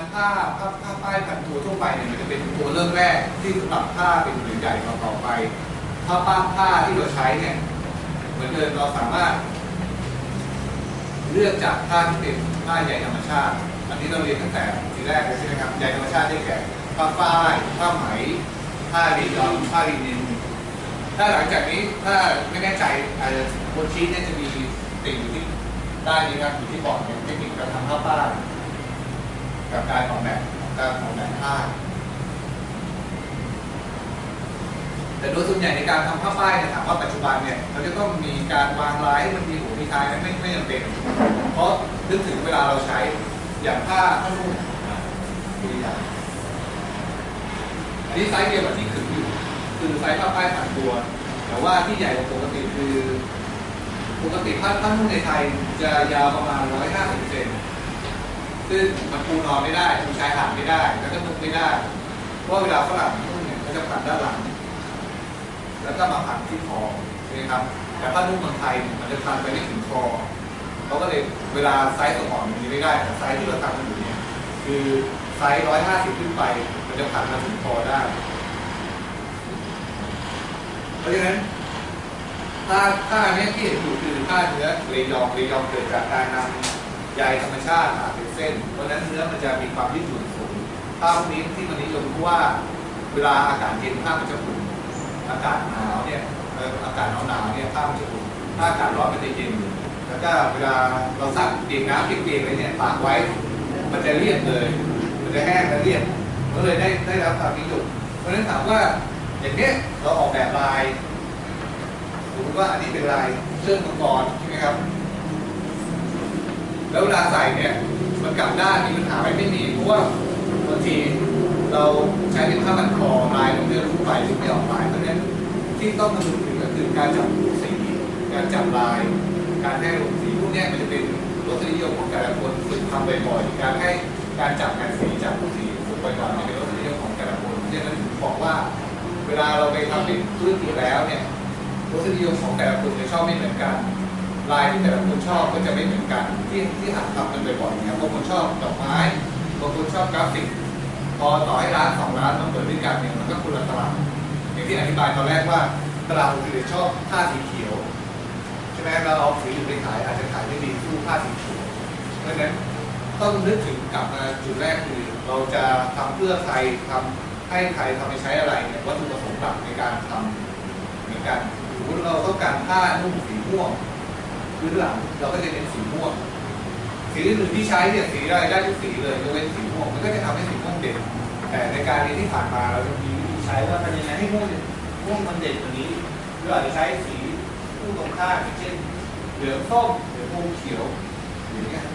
นั้นผ้าผ้าผ้าป้ายพันตัวทั่วไปเนี่ยมันจะเป็นตัวเริ่มแรกที่สำหรับผ้าเป็นผืนใหญ่ต่อๆไปผ้าป้าผ้าที่เราใช้เนี่ยเหมือนเดิมเราสามารถ เลือกจากผ้าที่เป็นผ้าใยธรรมชาติ อันนี้เราเรียนตั้งแต่ทีแรกเลยใช่ไหมครับใยธรรมชาติได้แก่ผ้าฝ้ายผ้าไหมผ้ารีดอนผ้ารีนินถ้าหลังจากนี้ถ้าไม่แน่ใจอาจจะบนชีตเนี่ยจะมีติ่งอยู่ที่ใต้นี้ครับอยู่ที่บอร์ดเนี่ยเทคนิคการทำผ้าป้าย กับการออกแบบการออกแบบผ้าแต่โดยส่วนใหญ่ในการทำผ้าป้ายเนี่ยถามว่าปัจจุบันเนี่ยเราจะต้องมีการวางลายให้มันมีหัวมีท้ายไม่ไม่จำเป็น เพราะนึกถึงเวลาเราใช้อย่างผ้าผ้านุ่มอะตัวอย่างอันนี้ไซส์เดียวกับที่ขึงอยู่ คือไซส์ผ้าป้ายผ่านตัว แต่ว่าที่ใหญ่กว่าปกติคือ ปกติผ้าผ้านุ่มในไทยจะยาวประมาณ 150เซน ซึ่งมันปูนอนไม่ได้ปูชายหาดไม่ได้ แล้วก็นุ่งไม่ได้ เพราะว่าเวลาฝรั่งนุ่งเนี่ยเขาจะพันด้านหลัง แล้วก็มาพันที่คอใช่ไหมครับแต่ผ้านุ่มเมืองไทยเนี่ยมันจะพันไปไม่ถึงคอเขาก็เลยเวลาไซส์ตัวอ่อนมันมีไม่ได้แต่ไซส์ที่เราทำกันอยู่เนี่ยคือไซส์150ขึ้นไป มันจะพันมาถึงคอได้ เพราะฉะนั้นถ้าถ้าอันเนี้ยที่เห็นอยู่คือผ้าเนื้อเรยองเรยองเกิดจากการนำ ใยธรรมชาติเป็นเส้น เพราะฉะนั้นเนื้อมันจะมีความยืดหยุ่นสูงผ้าพนี้ที่มันนิยมเพราะว่าเวลาอากาศเย็นผ้ามันจะอุ่นอากาศหนาวเนี่ยอากาศหนาวหนาวๆเนี่ยผ้ามันจะอุ่นถ้าอากาศร้อนมันจะเย็นแล้วก็เวลาเราซักเปียกน้ำเปียกๆอะไรเนี่ยตากไว้ มันจะเรียบเลย มันจะแห้งและเรียบก็เลยได้ได้รับความนิยมเพราะฉะนั้นถามว่าอย่างเนี้ยเราออกแบบลายสมมติว่าอันนี้เป็นลายเชือกมังกรใช่ไหมครับ แล้วเวลาใส่เนี่ยมันกลับด้านมีปัญหาไหมไม่มีเพราะว่าบางทีเราใช้เป็นผ้าพันคอลายของเรือทั่วไปซึ่งไม่ออกลายเพราะฉะนั้นที่ต้องคำนึงถึงก็คือการจับสีการจับลาย การให้ลงสีพวกนี้มันจะเป็นรสนิยมของแต่ละคนฝึกทำบ่อยๆการให้การจับแผ่นสีจับสีฝึกบ่อยๆเนี่ยเป็นรสนิยมของแต่ละคนเพราะฉะนั้นถึงบอกว่า เวลาเราไปทำเป็นธุรกิจแล้วเนี่ยรสนิยมของแต่ละคนจะชอบไม่เหมือนกัน ลายที่แต่ละคนชอบก็จะไม่เหมือนกันที่ที่หัดทำกันบ่อยๆเนี่ยบางคนชอบดอกไม้บางคนชอบกราฟิก พอต่อให้ร้านสองร้านมาเปิดด้วยกันเนี่ยมันก็คนละตลาดอย่างที่อธิบายตอนแรกว่าตลาดอื่นชอบผ้าสีเขียวใช่ไหมเราเอาสีอื่นไปขายอาจจะขายไม่ดีสู้ผ้าสีเขียวเพราะฉะนั้นต้องนึกถึงกลับมาจุดแรกคือเราจะทำเพื่อใครทำให้ใครทำไปใช้อะไรเนี่ยวัตถุประสงค์หลักในการทำเหมือนกันสมมติเราต้องการผ้านุ่มสีม่วง พื้นหลังเราก็จะเน้นสีม่วง สีอื่นที่ใช้เนี่ยสีอะไรได้ทุกสีเลยยกเว้นสีม่วงมันก็จะทำให้สีม่วงเด่นแต่ในการเรียนที่ผ่านมาเราจะมีวิธีใช้ว่ามันยังไงให้ม่วงเด่นม่วงมันเด่นกว่านี้เราอาจจะใช้สีคู่ตรงข้ามเช่นเหลืองส้มหรือม่วงเขียวอย่างเงี้ย